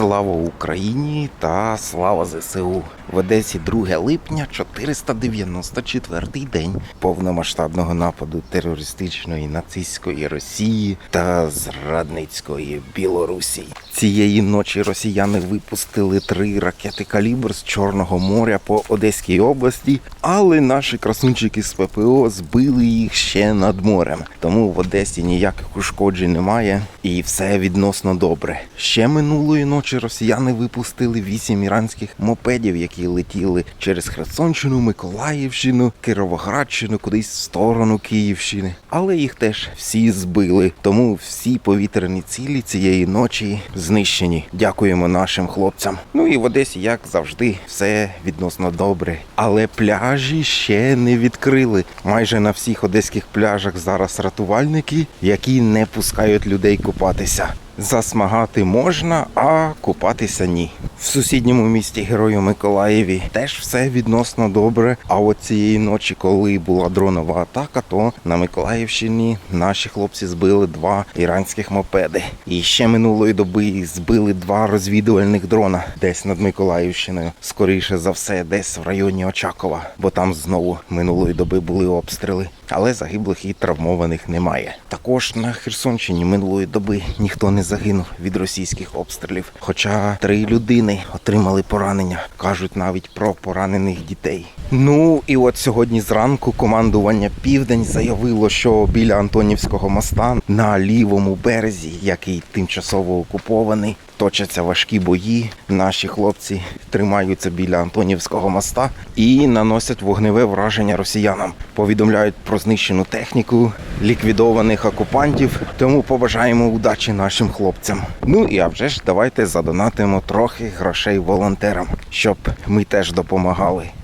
Слава Україні та слава ЗСУ. В Одесі 2 липня 494 день повномасштабного нападу терористичної нацистської Росії та зрадницької Білорусі. Цієї ночі росіяни випустили три ракети калібр з Чорного моря по Одеській області, але наші красунчики з ППО збили їх ще над морем. Тому в Одесі ніяких ушкоджень немає і все відносно добре. Ще минулої ночі росіяни випустили вісім іранських мопедів, які летіли через Херсонщину, Миколаївщину, Кіровоградщину, кудись в сторону Київщини. Але їх теж всі збили. Тому всі повітряні цілі цієї ночі знищені. Дякуємо нашим хлопцям. Ну і в Одесі, як завжди, все відносно добре. Але пляжі ще не відкрили. Майже на всіх одеських пляжах зараз рятувальники, які не пускають людей купатися. Засмагати можна, а купатися ні. В сусідньому місті Герою Миколаєві теж все відносно добре. А от цієї ночі, коли була дронова атака, то на Миколаївщині наші хлопці збили два іранських мопеди. І ще минулої доби збили два розвідувальних дрона десь над Миколаївщиною. Скоріше за все, десь в районі Очакова, бо там знову минулої доби були обстріли. Але загиблих і травмованих немає. Також на Херсонщині минулої доби ніхто не загинув від російських обстрілів. Хоча три людини отримали поранення. кажуть навіть про поранених дітей. Ну і от сьогодні зранку командування Південь заявило, що біля Антонівського моста на лівому березі, який тимчасово окупований, точаться важкі бої. Наші хлопці тримаються біля Антонівського моста і наносять вогневе враження росіянам. Повідомляють про знищену техніку, ліквідованих окупантів. Тому побажаємо удачі нашим хлопцям. Ну і а вже ж давайте задонатимо трохи грошей волонтерам, щоб ми теж допомагали.